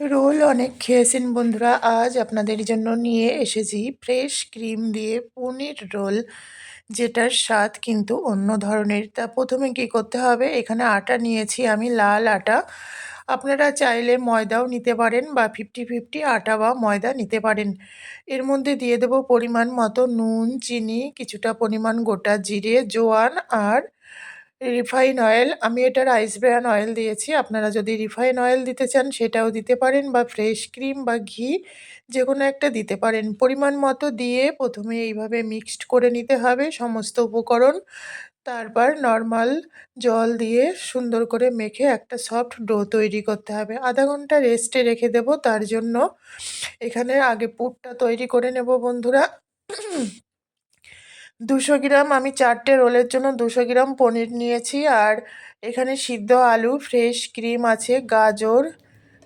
Role অনেক খেয়েছেন বন্ধুরা। আজ আপনাদের জন্য নিয়ে এসেছি ফ্রেশ ক্রিম দিয়ে পনির রোল, যেটার স্বাদ কিন্তু অন্য ধরনের। তা প্রথমে কি করতে হবে? এখানে আটা নিয়েছি আমি, লাল আটা। আপনারা চাইলে ময়দাও নিতে পারেন বা ফিফটি ফিফটি আটা বা ময়দা নিতে পারেন। এর মধ্যে দিয়ে দেব পরিমাণ মতো নুন, চিনি, কিছুটা পরিমাণ গোটা জিরে, জোয়ান আর রিফাইন অয়েল, আমি এটা রাইস ব্র্যান অয়েল দিয়েছি। আপনারা যদি রিফাইন অয়েল দিতে চান, সেটাও দিতে পারেন বা ফ্রেশ ক্রিম বা ঘি যে কোনো একটা দিতে পারেন। পরিমাণ মতো দিয়ে প্রথমে এইভাবে মিক্সড করে নিতে হবে সমস্ত উপকরণ। তারপর নর্মাল জল দিয়ে সুন্দর করে মেখে একটা সফট ডো তৈরি করতে হবে। আধা ঘণ্টা রেস্টে রেখে দেব, তার জন্য এখানে আগে পুরটা তৈরি করে নেব বন্ধুরা। দুশো গ্রাম, আমি চারটে রোলের জন্য দুশো গ্রাম পনির নিয়েছি। আর এখানে সিদ্ধ আলু, ফ্রেশ ক্রিম আছে, গাজর,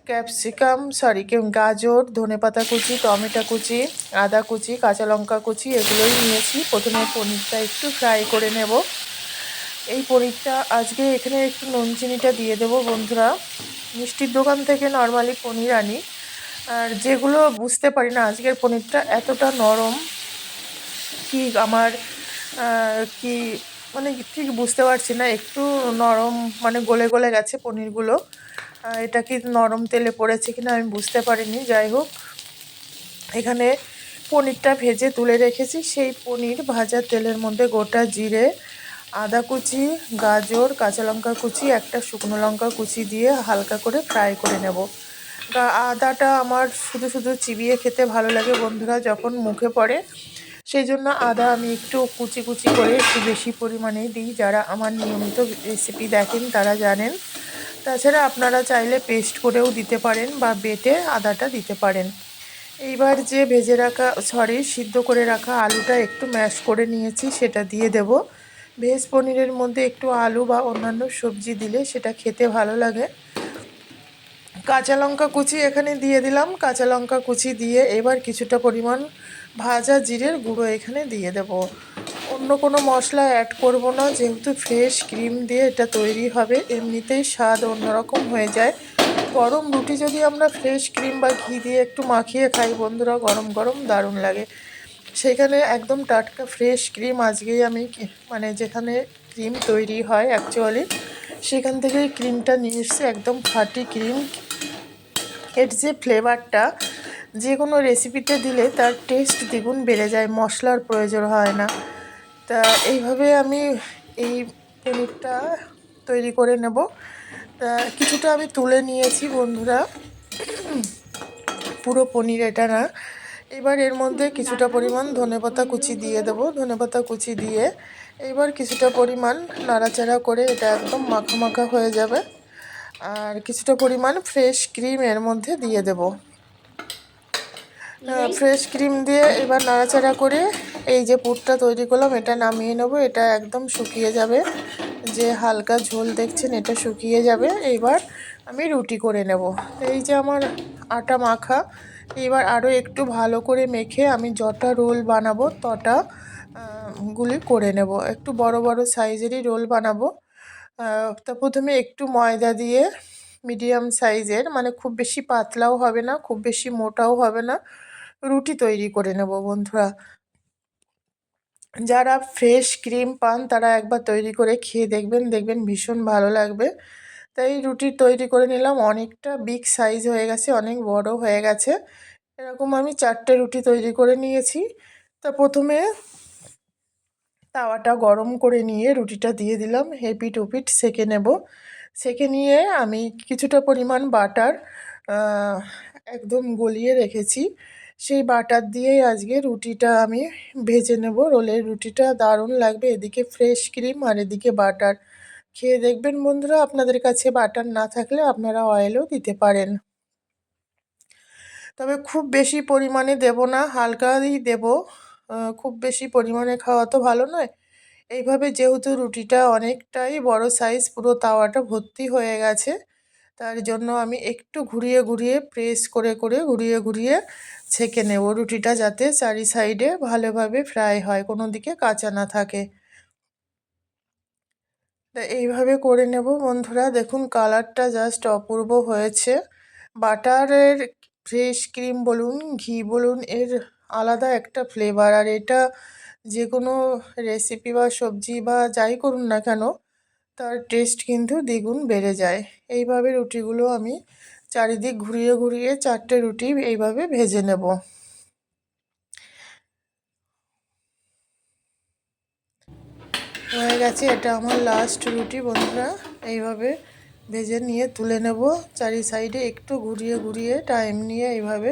ক্যাপসিকাম সরি গাজর ধনেপাতা কুচি, টমেটো কুচি, আদা কুচি, কাঁচা লঙ্কা কুচি, এগুলোই নিয়েছি। প্রথমে পনিরটা একটু ফ্রাই করে নেব। এই পনিরটা আজকে এখানে একটু নুন চিনিটা দিয়ে দেবো বন্ধুরা। মিষ্টির দোকান থেকে নর্মালি পনির আনি। আর যেগুলো বুঝতে পারি না, আজকের পনিরটা এতটা নরম কি আমার কি মানে ঠিক বুঝতে পারছি না, একটু নরম মানে গলে গলে গেছে পনিরগুলো। এটা কি নরম তেলে পড়েছে কিনা আমি বুঝতে পারিনি, যাই হোক। এখানে পনিরটা ভেজে তুলে রেখেছি, সেই পনির ভাজা তেলের মধ্যে গোটা জিরে, আদা কুচি, গাজর, কাঁচা লঙ্কা কুচি, একটা শুকনো লঙ্কা কুচি দিয়ে হালকা করে ফ্রাই করে নেব। আদাটা আমার শুধু শুধু চিবিয়ে খেতে ভালো লাগে বন্ধুরা, যখন মুখে পড়ে সেই জন্য আদা আমি একটু কুচি কুচি করে একটু বেশি পরিমাণে দিই। যারা আমার নিয়মিত রেসিপি দেখেন তারা জানেন। তাছাড়া আপনারা চাইলে পেস্ট করেও দিতে পারেন বা বেটে আদাটা দিতে পারেন। এইবার যে ভেজে রাখা সরি সিদ্ধ করে রাখা আলুটা একটু ম্যাশ করে নিয়েছি, সেটা দিয়ে দেব। ভেজ পনিরের মধ্যে একটু আলু বা অন্যান্য সবজি দিলে সেটা খেতে ভালো লাগে। কাঁচা লঙ্কা কুচি এখানে দিয়ে দিলাম। কাঁচা লঙ্কা কুচি দিয়ে এবার কিছুটা পরিমাণ ভাজা জিরের গুঁড়ো এখানে দিয়ে দেব। অন্য কোনো মশলা অ্যাড করব না, যেহেতু ফ্রেশ ক্রিম দিয়ে এটা তৈরি হবে, এমনিতেই স্বাদ অন্যরকম হয়ে যায়। গরম রুটি যদি আমরা ফ্রেশ ক্রিম বা ঘি দিয়ে একটু মাখিয়ে খাই, বন্ধুরা, গরম গরম দারুণ লাগে। সেখানে একদম টাটকা ফ্রেশ ক্রিম আজকেই আমি মানে যেখানে ক্রিম তৈরি হয় অ্যাকচুয়ালি সেখান থেকেই ক্রিমটা নিয়ে এসছে, একদম ফাটি ক্রিম এর যে ফ্লেভারটা যে কোনো রেসিপিতে দিলে তার টেস্ট দ্বিগুণ বেড়ে যায়, মশলার প্রয়োজন হয় না। তা এইভাবে আমি এই পনিরটা তৈরি করে নেব। তা কিছুটা আমি তুলে নিয়েছি বন্ধুরা। পুরো পনির এটা না। এবার এর মধ্যে কিছুটা পরিমাণ ধনেপাতা কুচি দিয়ে দেবো। ধনেপাতা কুচি দিয়ে এবার কিছুটা পরিমাণ নাড়াচাড়া করে এটা একদম মাখা মাখা হয়ে যাবে। আর কিছুটা পরিমাণ ফ্রেশ ক্রিম এর মধ্যে দিয়ে দেব। ফ্রেশ ক্রিম দিয়ে এবার নাড়াচাড়া করে এই যে পুরটা তৈরি করলাম, এটা নামিয়ে নেব। এটা একদম শুকিয়ে যাবে। যে হালকা ঝোল দেখছেন, এটা শুকিয়ে যাবে। এইবার আমি রুটি করে নেব। এই যে আমার আটা মাখা, এবার আরও একটু ভালো করে মেখে আমি যটা রোল বানাবো, তটা গুলি করে নেব। একটু বড় বড় সাইজেরই রোল বানাবো। তা প্রথমে একটু ময়দা দিয়ে মিডিয়াম সাইজের মানে খুব বেশি পাতলাও হবে না, খুব বেশি মোটাও হবে না। রুটি তৈরি করে নেব, বন্ধুরা। যারা ফ্রেশ ক্রিম পান, তারা একবার তৈরি করে খেয়ে দেখবেন দেখবেন ভীষণ ভালো লাগবে। তাই রুটি তৈরি করে নিলাম, অনেকটা বিগ সাইজ হয়ে গেছে, অনেক বড় হয়ে গেছে। এরকম আমি চারটে রুটি তৈরি করে নিয়েছি। তা প্রথমে তাওয়াটা গরম করে নিয়ে রুটিটা দিয়ে দিলাম, হেপিট ওপিট সেকে নেব। সেকে নিয়ে আমি কিছুটা পরিমাণ বাটার একদম গলিয়ে রেখেছি। সেই বাটার দিয়েই আজকে রুটিটা আমি ভেজে নেব। রোলের রুটিটা দারুণ লাগবে। এদিকে ফ্রেশ ক্রিম আর এদিকে বাটার। খেয়ে দেখবেন বন্ধুরা, আপনাদের কাছে বাটার না থাকলে আপনারা অয়েলও দিতে পারেন। তবে খুব বেশি পরিমাণে দেব না, হালকাই দেব। খুব বেশি পরিমাণে খাওয়া তো ভালো নয়। এইভাবে যেহেতু রুটিটা অনেকটাই বড় সাইজ পুরো তাওয়াটা ভর্তি হয়ে গেছে, তার জন্য আমি একটু ঘুরিয়ে ঘুরিয়ে প্রেস করে করে ঘুরিয়ে ঘুরিয়ে ছেঁকে নেব। রুটিটা যাতে চারি সাইডে ভালোভাবে ফ্রাই হয়, কোনো দিকে কাঁচা না থাকে। এইভাবে করে নেব বন্ধুরা। দেখুন, কালারটা জাস্ট অপূর্ব হয়েছে। বাটারের ফ্রেশ ক্রিম বলুন, ঘি বলুন, এর আলাদা একটা ফ্লেভার। আর এটা যে কোনো রেসিপি বা সবজি বা যাই করুন না কেন, তার টেস্ট কিন্তু দ্বিগুণ বেড়ে যায়। এইভাবে রুটিগুলো আমি চারিদিক ঘুরিয়ে ঘুরিয়ে চারটে রুটি এইভাবে ভেজে নেব। হয়ে গেছে, এটা আমার লাস্ট রুটি বন্ধুরা। এইভাবে ভেজে নিয়ে তুলে নেব। চারি সাইডে একটু ঘুরিয়ে ঘুরিয়ে টাইম নিয়ে এইভাবে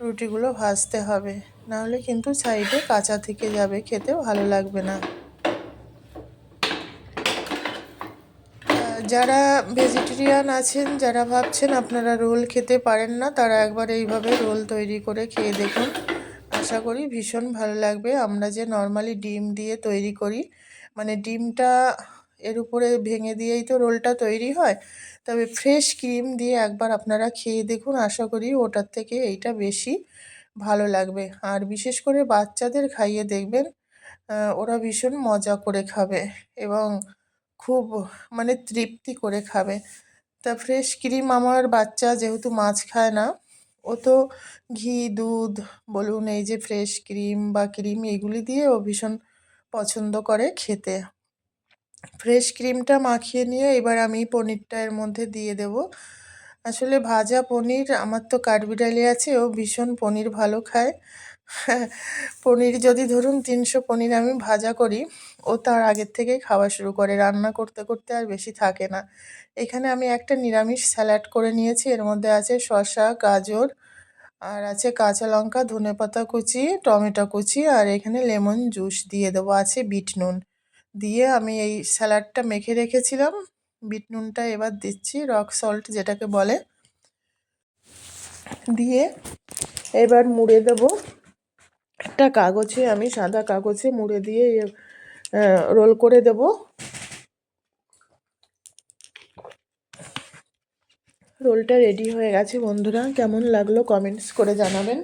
রুটিগুলো ভাজতে হবে। নাহলে কিন্তু সাইডে কাঁচা থেকে যাবে, খেতে ভালো লাগবে না। যারা ভেজিটেরিয়ান আছেন, যারা ভাবছেন আপনারা রোল খেতে পারেন না, তারা একবার এইভাবে রোল তৈরি করে খেয়ে দেখুন। আশা করি ভীষণ ভালো লাগবে। আমরা যে নর্মালি ডিম দিয়ে তৈরি করি মানে ডিমটা এর উপরে ভেঙে দিয়েই তো রোলটা তৈরি হয়, তবে ফ্রেশ ক্রিম দিয়ে একবার আপনারা খেয়ে দেখুন। আশা করি ওটার থেকে এইটা বেশি ভালো লাগবে। আর বিশেষ করে বাচ্চাদের খাইয়ে দেখবেন ওরা ভীষণ মজা করে খাবে এবং খুব মানে তৃপ্তি করে খাবে। তা ফ্রেশ ক্রিম আমার বাচ্চা যেহেতু মাছ খায় না, ও তো ঘি, দুধ, বলুন এই যে ফ্রেশ ক্রিম বা ক্রিম এগুলি দিয়ে ও ভীষণ পছন্দ করে খেতে। ফ্রেশ ক্রিমটা মাখিয়ে নিয়ে এবার আমি পনিরটা এর মধ্যে দিয়ে দেব। আসলে ভাজা পনির, আমার তো কাঠবিড়ালি আছে, ও ভীষণ পনির ভালো খায়। পনির যদি ধরুন তিনশো পনির আমি ভাজা করি, ও তার আগের থেকেই খাওয়া শুরু করে, রান্না করতে করতে আর বেশি থাকে না। এখানে আমি একটা নিরামিষ স্যালাড করে নিয়েছি, এর মধ্যে আছে শসা, গাজর, আর আছে কাঁচা লঙ্কা, ধনে পাতা কুচি, টমেটো কুচি, আর এখানে লেমন জুস দিয়ে দেবো, আছে বিট নুন। দিয়ে আমি এই স্যালাডটা মেখে রেখেছিলাম, বিট নুনটা এবার দিচ্ছি, রক সল্ট যেটাকে বলে। দিয়ে এবার মুড়ে দেব একটা কাগজে, আমি সাদা কাগজে মুড়ে দিয়ে রোল করে দেব। রোলটা রেডি হয়ে গেছে বন্ধুরা, কেমন লাগল কমেন্টস করে জানাবেন।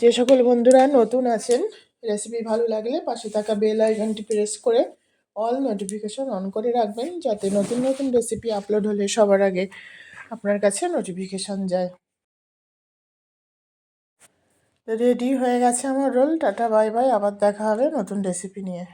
যে সকল বন্ধুরা নতুন আছেন, রেসিপি ভালো লাগলে পাশে থাকা বেল আইকনটি প্রেস করে অল নোটিফিকেশন অন করে রাখবেন, যাতে নতুন নতুন রেসিপি আপলোড হলে সবার আগে আপনার কাছে নোটিফিকেশন যায়। রেডি হয়ে গেছে আমার রোল টাটা বাই বাই আবার দেখা হবে নতুন রেসিপি নিয়ে।